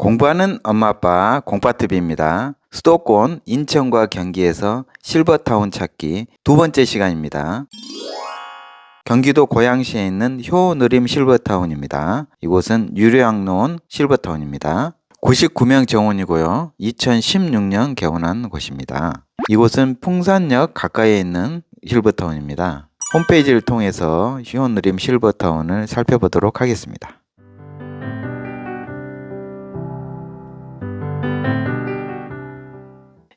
공부하는 엄마 아빠 공파TV입니다. 수도권 인천과 경기에서 실버타운 찾기 두 번째 시간입니다. 경기도 고양시에 있는 효누림 실버타운입니다. 이곳은 유료양로원 실버타운입니다. 99명 정원이고요. 2016년 개원한 곳입니다. 이곳은 풍산역 가까이에 있는 실버타운입니다. 홈페이지를 통해서 효누림 실버타운을 살펴보도록 하겠습니다.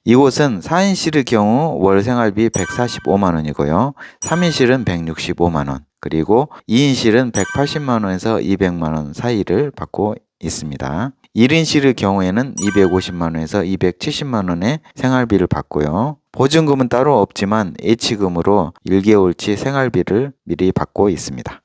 이곳은 4인실의 경우 월 생활비 145만 원이고요. 3인실은 165만 원, 그리고 2인실은 180만 원에서 200만 원 사이를 받고 있습니다. 1인실의 경우에는 250만 원에서 270만 원의 생활비를 받고요. 보증금은 따로 없지만 예치금으로 1개월치 생활비를 미리 받고 있습니다.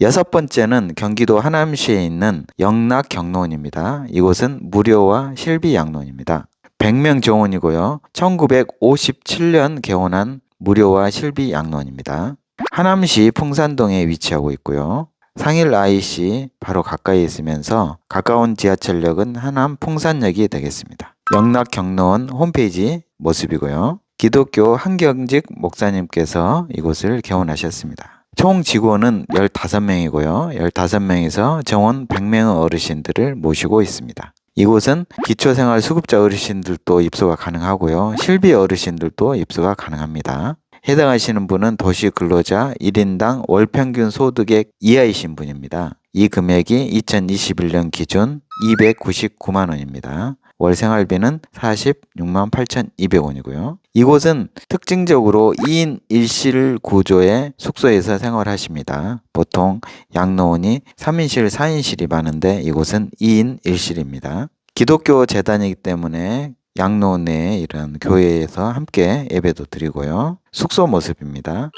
여섯 번째는 경기도 하남시에 있는 영락 경로원입니다. 이곳은 무료와 실비 양로원입니다. 100명 정원이고요. 1957년 개원한 무료와 실비 양로원입니다. 하남시 풍산동에 위치하고 있고요. 상일 IC 바로 가까이 있으면서 가까운 지하철역은 하남 풍산역이 되겠습니다. 영락 경로원 홈페이지 모습이고요. 기독교 한경직 목사님께서 이곳을 개원하셨습니다. 총 직원은 15명이고요. 15명에서 정원 100명의 어르신들을 모시고 있습니다. 이곳은 기초생활 수급자 어르신들도 입소가 가능하고요. 실비 어르신들도 입소가 가능합니다. 해당하시는 분은 도시 근로자 1인당 월 평균 소득액 이하이신 분입니다. 이 금액이 2021년 기준 299만 원입니다. 월 생활비는 46만 8,200원이고요. 이곳은 특징적으로 2인 1실 구조의 숙소에서 생활하십니다. 보통 양로원이 3인실, 4인실이 많은데 이곳은 2인 1실입니다. 기독교 재단이기 때문에 양로원 내에 이런 교회에서 함께 예배도 드리고요. 숙소 모습입니다.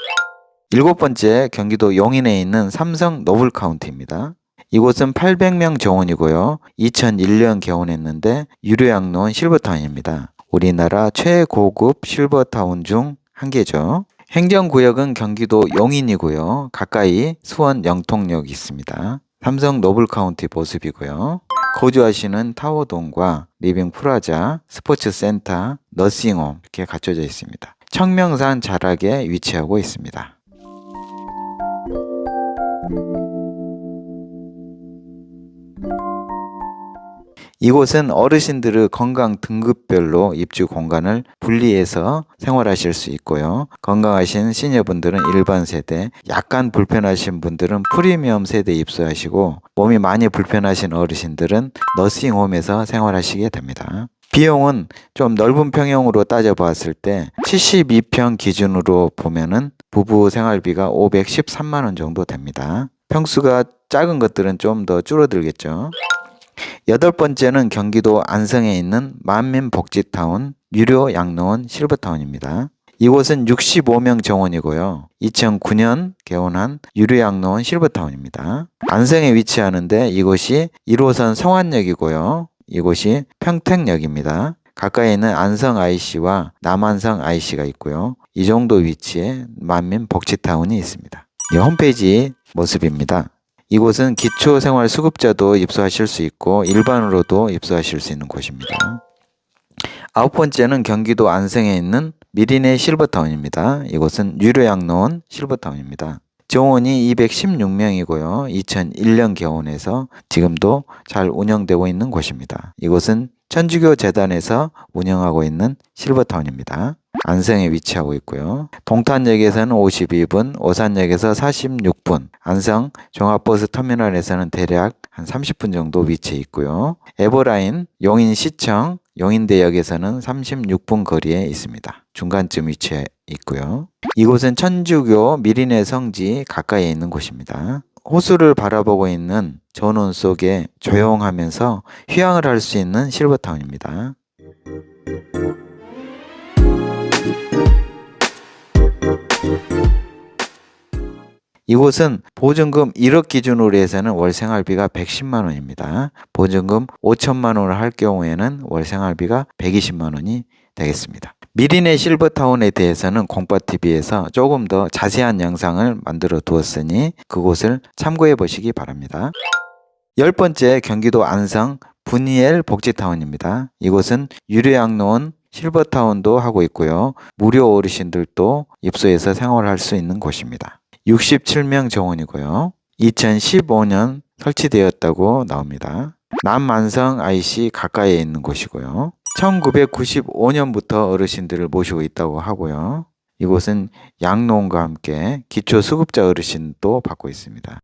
일곱 번째 경기도 용인에 있는 삼성 노블 카운티입니다. 이곳은 800명 정원이고요. 2001년 개원했는데 유료양로원 실버타운입니다. 우리나라 최고급 실버타운 중 한 개죠. 행정구역은 경기도 용인이고요. 가까이 수원 영통역 있습니다. 삼성 노블 카운티 모습이고요. 거주하시는 타워동과 리빙 프라자, 스포츠 센터, 너싱홈 이렇게 갖춰져 있습니다. 청명산 자락에 위치하고 있습니다. 이곳은 어르신들의 건강 등급별로 입주 공간을 분리해서 생활하실 수 있고요. 건강하신 시니어분들은 일반 세대, 약간 불편하신 분들은 프리미엄 세대 입소하시고 몸이 많이 불편하신 어르신들은 너싱홈에서 생활하시게 됩니다. 비용은 좀 넓은 평형으로 따져봤을 때 72평 기준으로 보면은 부부 생활비가 513만 원 정도 됩니다. 평수가 작은 것들은 좀 더 줄어들겠죠. 여덟 번째는 경기도 안성에 있는 만민복지타운 유료 양로원 실버타운입니다. 이곳은 65명 정원이고요. 2009년 개원한 유료 양로원 실버타운입니다. 안성에 위치하는데 이곳이 1호선 성안역이고요. 이곳이 평택역입니다. 가까이 있는 안성 IC와 남안성 IC가 있고요. 이 정도 위치에 만민복지타운이 있습니다. 이 홈페이지 모습입니다. 이곳은 기초생활수급자도 입소하실 수 있고 일반으로도 입소하실 수 있는 곳입니다. 아홉 번째는 경기도 안성에 있는 미리네 실버타운입니다. 이곳은 유료양로원 실버타운입니다. 정원이 216명이고요. 2001년 개원해서 지금도 잘 운영되고 있는 곳입니다. 이곳은 천주교 재단에서 운영하고 있는 실버타운입니다. 안성에 위치하고 있고요. 동탄역에서는 52분, 오산역에서 46분, 안성 종합버스 터미널에서는 대략 한 30분 정도 위치해 있고요. 에버라인 용인시청 용인대역에서는 36분 거리에 있습니다. 중간쯤 위치해 있고요. 이곳은 천주교 미리네 성지 가까이에 있는 곳입니다. 호수를 바라보고 있는 전원 속에 조용하면서 휴양을 할 수 있는 실버타운입니다. 이곳은 보증금 1억 기준으로 해서는 월 생활비가 110만 원입니다. 보증금 5천만 원을 할 경우에는 월 생활비가 120만 원이 되겠습니다. 미리네 실버타운에 대해서는 공파TV에서 조금 더 자세한 영상을 만들어 두었으니 그곳을 참고해 보시기 바랍니다. 열 번째 경기도 안성 분이엘 복지타운입니다. 이곳은 유료 양로원 실버타운도 하고 있고요. 무료 어르신들도 입소해서 생활할 수 있는 곳입니다. 67명 정원이고요. 2015년 설치되었다고 나옵니다. 남만성 IC 가까이에 있는 곳이고요. 1995년부터 어르신들을 모시고 있다고 하고요. 이곳은 양로원과 함께 기초수급자 어르신도 받고 있습니다.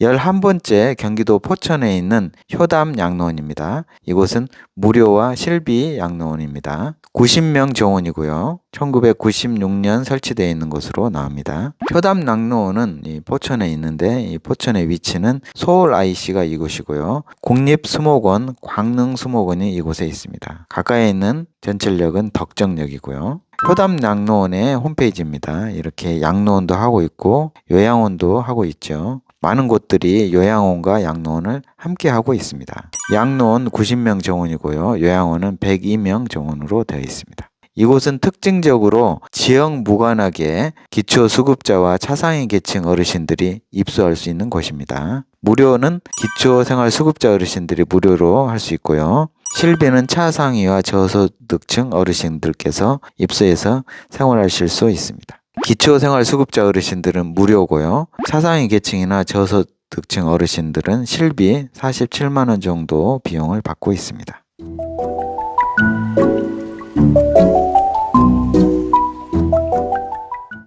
11번째 경기도 포천에 있는 효담 양로원입니다. 이곳은 무료와 실비 양로원입니다. 90명 정원이고요. 1996년 설치되어 있는 곳으로 나옵니다. 효담 양로원은 이 포천에 있는데 이 포천의 위치는 서울 IC가 이곳이고요. 국립수목원, 광릉수목원이 이곳에 있습니다. 가까이 있는 전철역은 덕정역이고요. 효담 양로원의 홈페이지입니다. 이렇게 양로원도 하고 있고 요양원도 하고 있죠. 많은 곳들이 요양원과 양로원을 함께 하고 있습니다. 양로원 90명 정원이고요. 요양원은 102명 정원으로 되어 있습니다. 이곳은 특징적으로 지역 무관하게 기초수급자와 차상위 계층 어르신들이 입소할 수 있는 곳입니다. 무료는 기초생활수급자 어르신들이 무료로 할 수 있고요. 실비는 차상위와 저소득층 어르신들께서 입소해서 생활하실 수 있습니다. 기초생활수급자 어르신들은 무료고요. 차상위 계층이나 저소득층 어르신들은 실비 47만 원 정도 비용을 받고 있습니다.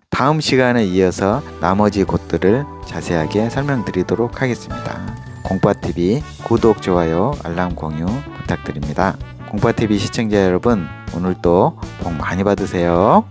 다음 시간에 이어서 나머지 곳들을 자세하게 설명드리도록 하겠습니다. 공파TV 구독, 좋아요, 알람 공유 부탁드립니다. 공파TV 시청자 여러분, 오늘도 복 많이 받으세요.